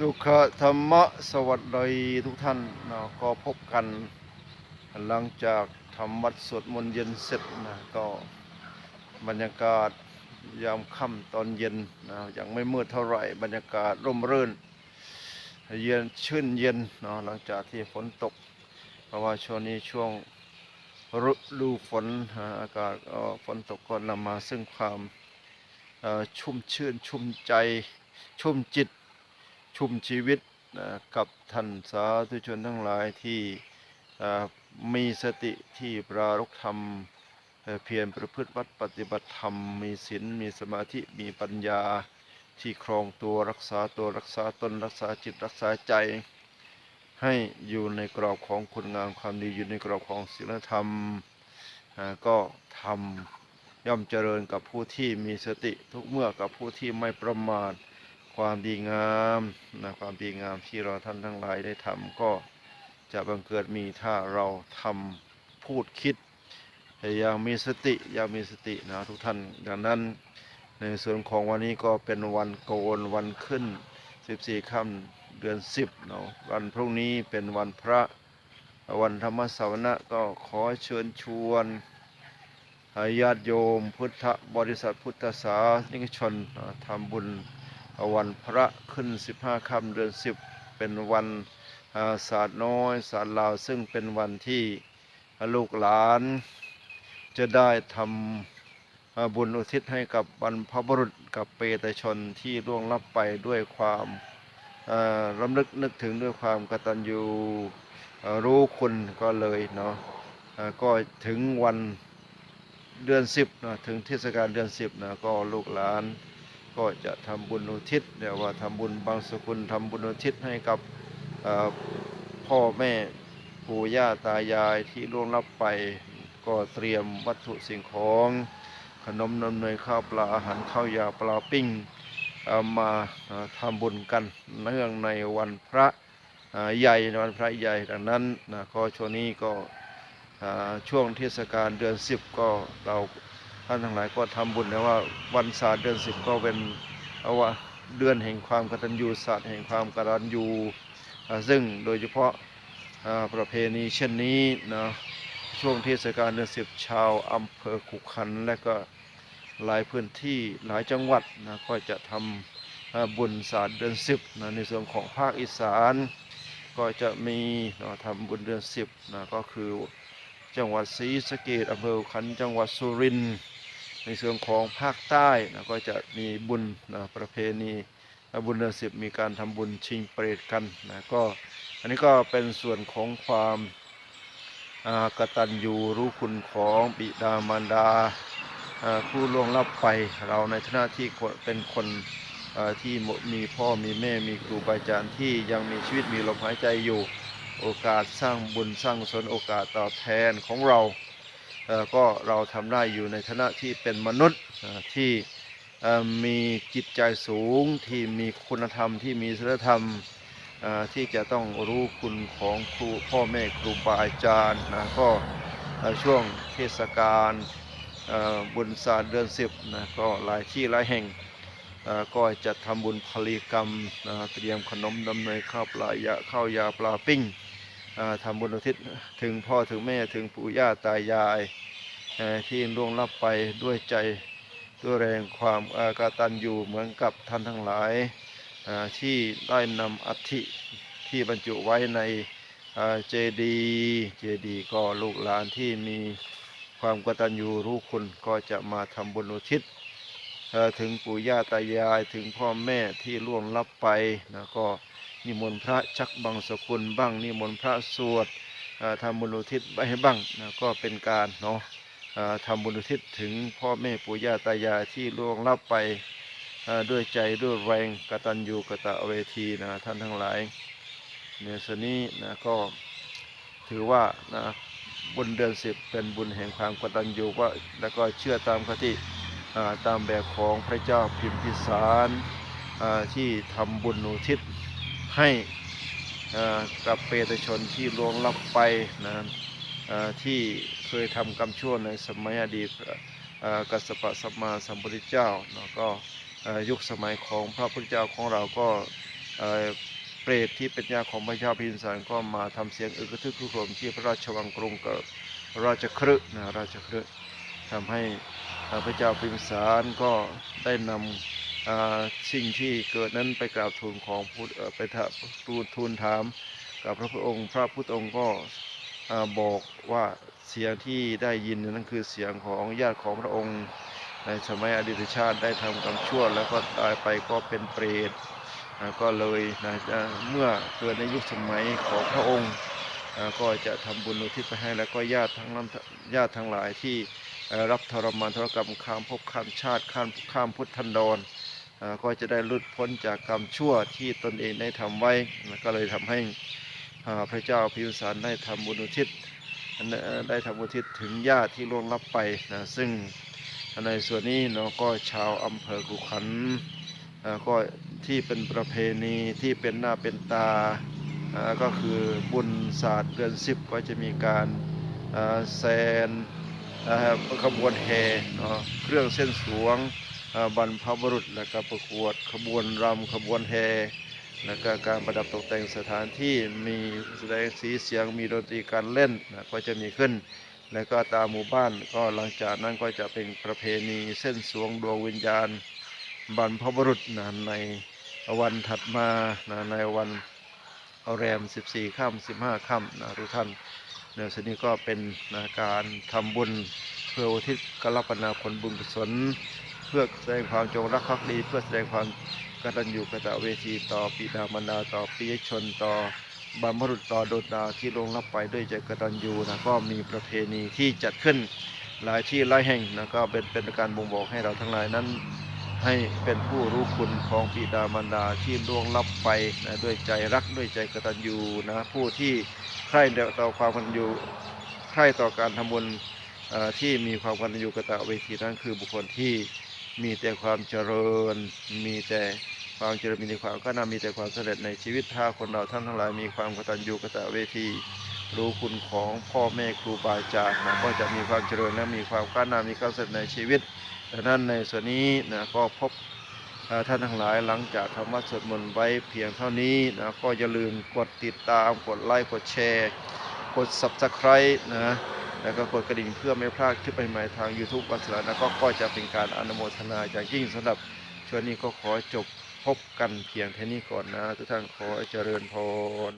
สุขธรรมะสวัสดีทุกท่านนะก็พบกัน หลังจากทำวัดสวดมนต์เย็นเสร็จนะก็บรรยากาศยามค่ำตอนเย็นนะยังไม่มืดเท่าไหร่บรรยากาศร่มรื่น เย็นชื่นเย็นเนาะหลังจากที่ฝนตก เพราะว่าช่วงนี้ช่วงฤดูฝนอากาศฝนตกก็นำมาซึ่งความชุ่มชื่นชุ่มใจชุ่มจิต ชุ่มชีวิตนะกับท่านสาธุชนทั้งหลายที่มีสติที่ปรารกธรรมเพียรประพฤติวัดปฏิบัติธรรม มีศีลมีสมาธิมีปัญญาที่ครองตัวรักษาตัวรักษาตนรักษาจิตรักษาใจ ให้อยู่ในกรอบของคุณงามความดีอยู่ในกรอบของศีลธรรมก็ทำย่อมเจริญกับผู้ที่มีสติทุกเมื่อกับผู้ที่ไม่ประมาท ความดีงามนะความดีงามที่เราท่านทั้งหลายได้ทำก็จะบังเกิดมีถ้าเราทำพูดคิดอย่างมีสติอย่างมีสตินะทุกท่านดังนั้นในส่วนของวันนี้ก็เป็นวันโกนวันขึ้น 14ค่ำเดือน 10เนาะวันพรุ่งนี้เป็นวันพระวันธรรมสวนะก็ขอเชิญชวนญาติโยม พุทธบริษัทพุทธศาสนิกชนทำบุญ วันพระขึ้น 15ค่ำเดือน 10 เป็นวันาศาสตร์น้อยศาสตร์ลาวซึ่งเป็นวันที่ลูกหลาน จะได้ทำบุญอุทิศให้กับบรรพบุรุษกับเปตชนที่ล่วงลับไปด้วยความรำลึกนึกถึงด้วยความกตัญญูรู้คุณก็เลยเนาะก็ถึงวันเดือน 10นะถึงเทศกาลเดือน 10นะก็ลูกหลาน ก็จะทำบุญอุทิศเรียกว่าทำบุญบางสกุลทำบุญอุทิศให้กับพ่อแม่ปู่ย่าตายายที่ล่วงลับไปก็เตรียมวัตถุสิ่งของ ขนมนมเนยข้าวปลาอาหารข้าวยาปลาปิ้งามาทำบุญกันเนื่องในวันพระใหญ่ในวันพระใหญ่ดังนั้นนะก็ช่วงนี้ก็ช่วงเทศกาลเดือนสิบก็เรา ท่านทั้งหลายก็ทำบุญนะว่าวันศาสตร์เดือนสิบก็เป็นเอาว่าเดือนแห่งความกตัญญูศาสตร์แห่งความกตัญญูซึ่งโดยเฉพาะประเพณีเช่นนี้นะช่วงเทศกาลเดือนสิบชาวอำเภอขุขันและก็หลายพื้นที่หลายจังหวัดนะก็จะทำอ่าบุญศาสตร์เดือนสิบนะในส่วนของภาคอีสาน ก็จะมีนะทำบุญเดือนสิบนะก็คือจังหวัดศรีสะเกษอำเภอขันจังหวัดสุรินทร์ ในส่วนของภาคใต้นะก็จะมีบุญนะประเพณีบุญเดือนสิบมีการทำบุญชิงเปรตกันนะก็อันนี้ก็เป็นส่วนของความกตัญญูรู้คุณของบิดามารดาผู้ล่วงลับไปเราในฐานะที่เป็นคนที่มีพ่อมีแม่มีครูบาอาจารย์ที่ยังมีชีวิตมีลมหายใจอยู่โอกาสสร้างบุญสร้างกุศลโอกาสตอบแทนของเรา ก็เราทำได้อยู่ในฐานะที่เป็นมนุษย์ที่มีจิตใจสูงที่มีคุณธรรมที่มีศีลธรรมที่จะต้องรู้คุณของครูพ่อแม่ครูบาอาจารย์นะก็ช่วงเทศกาลบุญศาสตร์เดือนสิบนะก็หลายที่หลายแห่งก็จะทำบุญพลีกรรมเตรียมขนมดำเนยข้าวปลายาข้าวยาปลาปิ้ง ทำบุญอุทิศถึงพ่อถึงแม่ถึงปู่ย่าตายายที่ล่วงลับไปด้วยใจด้วยแรงความอากตันอยู่เหมือนกับท่านทั้งหลายที่ได้นำอัฐิที่บรรจุไว้ในเจดีเจดีก็ลูกหลานที่มีความกตัญญูรู้คุณก็จะมาทำบุญอุทิศถึงปู่ย่าตายายถึงพ่อแม่ที่ล่วงลับไปนะก็ นิมนต์พระชักบังสกุลบ้าง นิมนต์พระสวดทำบุญอุทิศไปให้บ้างนะก็เป็นการเนาะทำบุญอุทิศถึงพ่อแม่ปู่ย่าตายายที่ล่วงลับไปด้วยใจด้วยแรงกตัญญูกตะเวทีนะท่านทั้งหลายในส่วนนี้นะก็ถือว่านะบุญเดือนสิบเป็นบุญแห่งความกตัญญูว่าแล้วก็เชื่อตามคติอ่ตามแบบของพระเจ้าพิมพิสารที่ทำบุญอุทิศ ให้กับเปตชนที่ล่วงลับไปนะที่เคยทำกรรมชั่วในสมัยอดีตกัสปะสัมมาสัมพุทธเจ้าเนาะก็ยุคสมัยของพระพุทธเจ้าของเราก็เปรตที่เป็นญาของพระเจ้าพิมสารก็มาทำเสียงอึกกระทึกครุโครมที่พระราชวังกรุงกับราชครึนะราชครึทำให้พระเจ้าพิมสารก็ได้นำอ่า สิ่งที่เกิดนั้นไปกราบทูลของพุทธไปทูลทูลถามกับพระพุทธองค์ พระพุทธองค์ก็บอกว่าเสียงที่ได้ยินนั้นคือเสียงของญาติของพระองค์ ในสมัยอดีตชาติได้ทำกรรมชั่วแล้วก็ตายไปก็เป็นเปรตก็เลยนะเมื่อเกิดในยุคสมัยของพระองค์ ก็จะทำบุญอุทิศไปให้แล้วก็ญาติทั้งนั้นญาติทั้งหลายที่รับทรมานทรกรรมข้ามภพข้ามชาติข้ามข้ามพุทธันดร ก็จะได้หลุดพ้นจากกรรมชั่วที่ตนเองได้ทำไว้นะก็เลยทำให้พระเจ้าพิมสารได้ทำบุญอุทิศได้ทำบุญอุทิศถึงญาติที่ล่วงลับไปนะซึ่งในส่วนนี้เนาะก็ชาวอำเภอกุขันก็ที่เป็นประเพณีที่เป็นหน้าเป็นตาก็คือบุญศาสตร์เดือนสิบก็จะมีการแซนขบวนแห่เครื่องเส้นสวง บรรพบุรุษและก็ประกวดขบวนรำขบวนแห่และก็การประดับตกแต่งสถานที่มีแสดงสีเสียงมีดนตรีการเล่นนะก็จะมีขึ้น แล้วก็ตามหมู่บ้านก็หลังจากนั้นก็จะเป็นประเพณีเส้นสวงดวงวิญญาณ บรรพบุรุษนะในวันถัดมานะในวันแรม 14ค่ำ15ค่ำนะทุกท่านเนื้อสนี้ก็เป็นนะการทำบุญเพื่ออุทิศกรับปนาผลบุญกุศล เพื่อแสดงความจงรักภักดี เพื่อแสดงความกตัญญูกตเวทีต่อปิดามารดาต่อปิยชนต่อบรรพบุรุษต่อโดดดาที่ลงรับไปด้วยใจกตัญญูนะก็มีประเพณีที่จัดขึ้นหลายที่หลายแห่งนะก็เป็นเป็นการบ่งบอกให้เราทั้งหลายนั้น ให้เป็นผู้รู้คุณของปิดามารดาที่ล่วงลับไปนะด้วยใจรักด้วยใจกตัญญูนะผู้ที่ใคร่ต่อความกตัญญูใคร่ต่อการทำบุญอ่อที่มีความกตัญญูกตเวทีนั้นคือบุคคลที่ มีแต่ความเจริญ มีแต่ความเจริญมีแต่ความก็นามีแต่ความสำเร็จในชีวิตถ้าคนเราท่านทั้งหลายมีความกตัญญูกตเวที รู้คุณของพ่อแม่ครูบาอาจารย์นะก็จะมีความเจริญและมีความก้าวหน้ามีความสำเร็จในชีวิตดังนั้นในส่วนนี้นะก็พบท่านทั้งหลายหลังจากทำวัดสวดมนต์ไว้เพียงเท่านี้นะก็อย่าลืมกดติดตามกดไลค์กดแชร์ กด subscribe นะ แล้วก็กดกระดิ่งเพื่อไม่พลาดคลิปใหม่ๆทาง YouTube วัดสลานะก็ก็จะเป็นการอนุโมทนาอย่างยิ่งสำหรับช่วงนี้ก็ขอจบพบกันเพียงแค่นี้ก่อนนะ ทุกท่านขอเจริญพร